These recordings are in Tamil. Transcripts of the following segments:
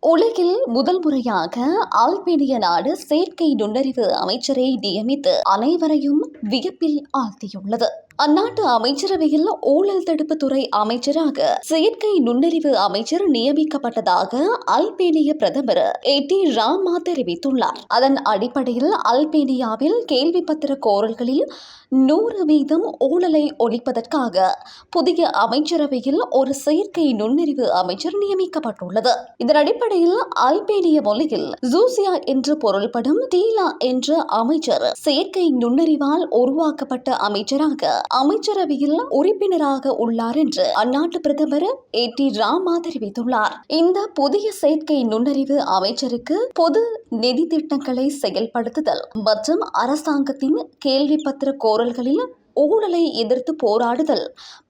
உலகில் முதல் முறையாக அல்பேனிய நாடு செயற்கை நுண்ணறிவு அமைச்சரை நியமித்து அனைவரையும் வியப்பில் ஆழ்த்தியுள்ளது. அந்நாட்டு அமைச்சரவையில் ஊழல் தடுப்பு துறை அமைச்சராக செயற்கை நுண்ணறிவு அமைச்சர் நியமிக்கப்பட்டதாக அல்பேனிய பிரதமர் ஏடி ராமா தெரிவித்துள்ளார். அதன் அடிப்படையில் அல்பேனியாவில் கேள்வி பத்திர கோரல்களில் நூறு வீதம் ஊழலை ஒழிப்பதற்காக புதிய அமைச்சரவையில் ஒரு செயற்கை நுண்ணறிவு அமைச்சர் நியமிக்கப்பட்டுள்ளது. இதன் அடிப்படையில் அல்பேனிய மொழியில் ஜூசியா என்று பொருள்படும் டீலா என்ற அமைச்சர் செயற்கை நுண்ணறிவால் உருவாக்கப்பட்ட அமைச்சராக அமைச்சரவையில் உறுப்பினராக உள்ளார் என்று அந்நாட்டு பிரதமர் ஏ டி ராமா தெரிவித்துள்ளார். இந்த புதிய செயற்கை நுண்ணறிவு அமைச்சருக்கு பொது நிதி திட்டங்களை செயல்படுத்துதல் மற்றும் அரசாங்கத்தின் கேள்வி பத்திர கோரல்களில் ஊழலை எதிர்த்து போராடுதல்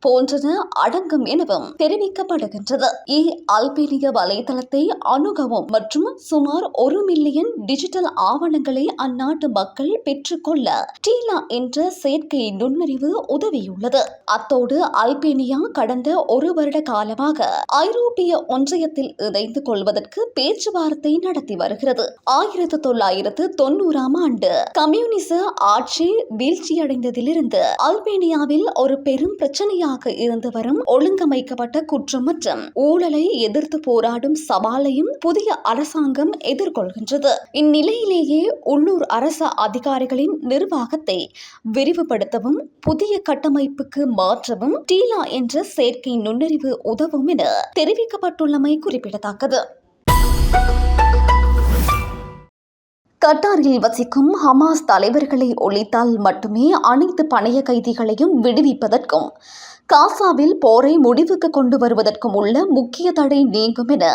போன்றன அடங்கும் எனவும் தெரிவிக்கப்படுகின்றது. இ அல்பேனிய வலைதளத்தை அணுகவும் மற்றும் சுமார் ஒரு மில்லியன் டிஜிட்டல் ஆவணங்களை அந்நாட்டு மக்கள் பெற்றுக்கொள்ள டீலா என்ற செயற்கை நுண்ணறிவு உதவியுள்ளது. அத்தோடு அல்பேனியா கடந்த ஒரு வருட காலமாக ஐரோப்பிய ஒன்றியத்தில் இணைந்து கொள்வதற்கு பேச்சுவார்த்தை நடத்தி வருகிறது. ஆயிரத்து தொள்ளாயிரத்து தொண்ணூறாம் ஆண்டு கம்யூனிச ஆட்சி வீழ்ச்சியடைந்ததிலிருந்து அல்பேனியாவில் ஒரு பெரும் பிரச்சனையாக இருந்து வரும் ஒழுங்கமைக்கப்பட்ட குற்றம் மற்றும் ஊழலை எதிர்த்து போராடும் சவாலையும் புதிய அரசாங்கம் எதிர்கொள்கின்றது. இந்நிலையிலேயே உள்ளூர் அரச அதிகாரிகளின் நிர்வாகத்தை விரிவுபடுத்தவும் புதிய கட்டமைப்புக்கு மாற்றவும் டீலா என்ற செயற்கை நுண்ணறிவு உதவும் என தெரிவிக்கப்பட்டுள்ளமை குறிப்பிடத்தக்கது. கட்டாரில் வசிக்கும் ஹமாஸ் தலைவர்களை ஒழித்தால் மட்டுமே அனைத்து பணைய கைதிகளையும் விடுவிப்பதற்கும் காசாவில் போரை முடிவுக்கு கொண்டு வருவதற்கும் உள்ள முக்கிய தடை நீங்கும் என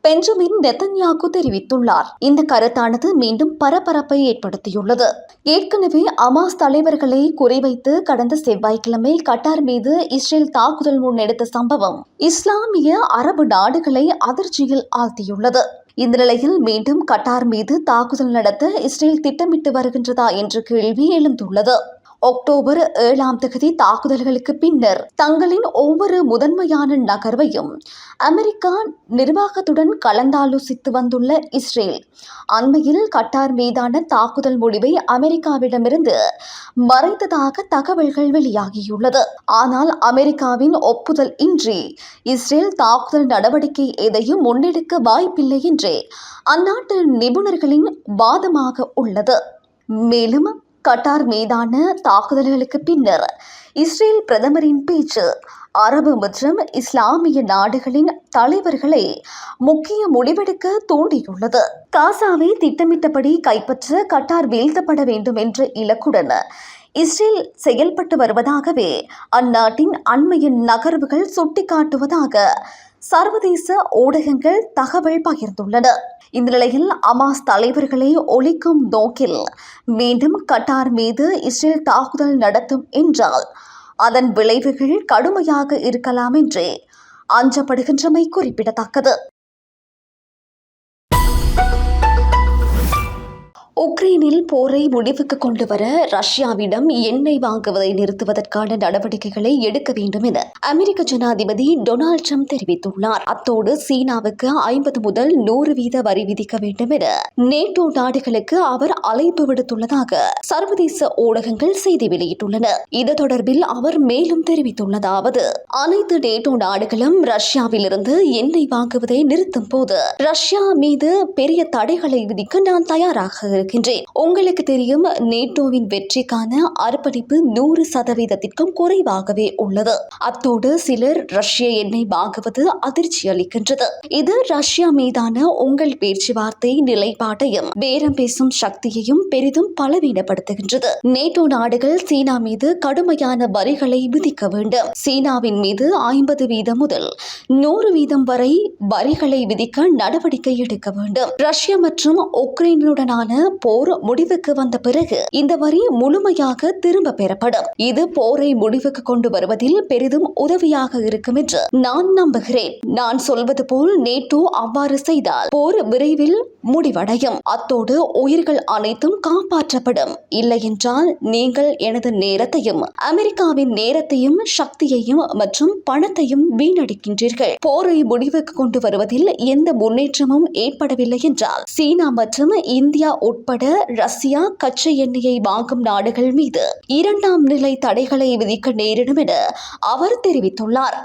பெஞ்சமின் நெத்தன்யாகு தெரிவித்துள்ளார். இந்த கருத்தானது மீண்டும் பரபரப்பை ஏற்படுத்தியுள்ளது. ஏற்கனவே அமாஸ் தலைவர்களை குறிவைத்து கடந்த செவ்வாய்க்கிழமை கட்டார் மீது இஸ்ரேல் தாக்குதல் முன்னெடுத்த சம்பவம் இஸ்லாமிய அரபு நாடுகளை அதிர்ச்சியில் ஆழ்த்தியுள்ளது. இந்த நிலையில் மீண்டும் கட்டார் மீது தாக்குதல் நடத்த இஸ்ரேல் திட்டமிட்டு வருகின்றதா என்ற கேள்வி எழுந்துள்ளது. அக்டோபர் ஏழாம் தேதி தாக்குதல்களுக்கு பின்னர் தங்களின் ஒவ்வொரு முதன்மையான நகர்வையும் அமெரிக்கா நிர்வாகத்துடன் கலந்தாலோசித்து வந்துள்ள இஸ்ரேல் அண்மையில் கட்டார் மீதான தாக்குதல் முடிவை அமெரிக்காவிடமிருந்து மறைத்ததாக தகவல்கள் வெளியாகியுள்ளது. ஆனால் அமெரிக்காவின் ஒப்புதல் இன்றி இஸ்ரேல் தாக்குதல் நடவடிக்கை எதையும் முன்னெடுக்க வாய்ப்பில்லை என்றே அந்நாட்டு நிபுணர்களின் வாதமாக உள்ளது. மேலும் கட்டார் மீதான தாக்குதல்களுக்கு பின்னர் இஸ்ரேல் பிரதமரின் பேச்சு அரபு மற்றும் இஸ்லாமிய நாடுகளின் தலைவர்களை முக்கிய முடிவெடுக்க தூண்டியுள்ளது. காசாவை திட்டமிட்டபடி கைப்பற்ற கட்டார் வீழ்த்தப்பட வேண்டும் என்ற இலக்குடன் இஸ்ரேல் செயல்பட்டு வருவதாகவே அந்நாட்டின் அண்மையின் நகர்வுகள் சுட்டிக்காட்டுவதாக சர்வதேச ஊடகங்கள் தகவல் பகிர்ந்துள்ளன. இந்த நிலையில் அமாஸ் தலைவர்களை ஒழிக்கும் நோக்கில் மீண்டும் கட்டார் மீது இஸ்ரேல் தாக்குதல் நடத்தும் என்றால் அதன் விளைவுகள் கடுமையாக இருக்கலாம் என்றே அஞ்சப்படுகின்றமை குறிப்பிடத்தக்கது. உக்ரைனில் போரை முடிவுக்கு கொண்டு வர ரஷ்யாவிடம் எண்ணெய் வாங்குவதை நிறுத்துவதற்கான நடவடிக்கைகளை எடுக்க வேண்டும் என அமெரிக்க ஜனாதிபதி டொனால்ட் ட்ரம்ப் தெரிவித்துள்ளார். அத்தோடு சீனாவுக்கு ஐம்பது முதல் நூறு வீத வரி விதிக்க வேண்டும் என நேட்டோ நாடுகளுக்கு அவர் அழைப்பு விடுத்துள்ளதாக சர்வதேச ஊடகங்கள் செய்தி வெளியிட்டுள்ளன. இது தொடர்பில் அவர் மேலும் தெரிவித்துள்ளதாவது அனைத்து நேட்டோ நாடுகளும் ரஷ்யாவிலிருந்து எண்ணெய் வாங்குவதை நிறுத்தும் போது ரஷ்யா மீது பெரிய தடைகளை விதிக்க நான் தயாராக இருக்கின்றேன். உங்களுக்கு தெரியும் நேட்டோவின் வெற்றிக்கான அர்ப்பணிப்பு நூறு சதவீதத்திற்கும் குறைவாகவே உள்ளது. அத்தோடு சிலர் ரஷ்ய எண்ணெய் வாங்குவது அதிர்ச்சி அளிக்கின்றது. இது ரஷ்யா மீதான உங்கள் பேச்சுவார்த்தை நிலைப்பாட்டையும் பேரம் பேசும் சக்தியையும் பெரிதும் பலவீனப்படுத்துகின்றது. நேட்டோ நாடுகள் சீனா மீது கடுமையான வரிகளை விதிக்க வேண்டும். சீனாவின் மீது ஐம்பது வீதம் முதல் நூறு வீதம் வரை வரிகளை விதிக்க நடவடிக்கை எடுக்க வேண்டும். ரஷ்யா மற்றும் உக்ரைனுடனான போர் முடிவுக்கு வந்த பிறகு இந்த வரி முழுமையாக திரும்ப பெறப்படும். இது போரை முடிவுக்கு கொண்டு வருவதில் பெரிதும் உதவியாக இருக்கும் என்று நான் நம்புகிறேன். நான் சொல்வது போல் நேட்டோ அவ்வாறு செய்தால் போர் விரைவில் முடிவடையும். அத்தோடு உயிர்கள் அனைத்தும் காப்பாற்றப்படும். இல்லை என்றால் நீங்கள் எனது நேரத்தையும் அமெரிக்காவின் நேரத்தையும் சக்தியையும் மற்றும் பணத்தையும் வீணடிக்கின்றீர்கள். போரை முடிவுக்கு கொண்டு வருவதில் எந்த முன்னேற்றமும் ஏற்படவில்லை என்றால் சீனா மற்றும் இந்தியா உட்பட ரஷ்யா கச்சை எண்ணெயை வாங்கும் நாடுகள் மீது இரண்டாம் நிலை தடைகளை விதிக்க நேரிடும் என அவர் தெரிவித்துள்ளார்.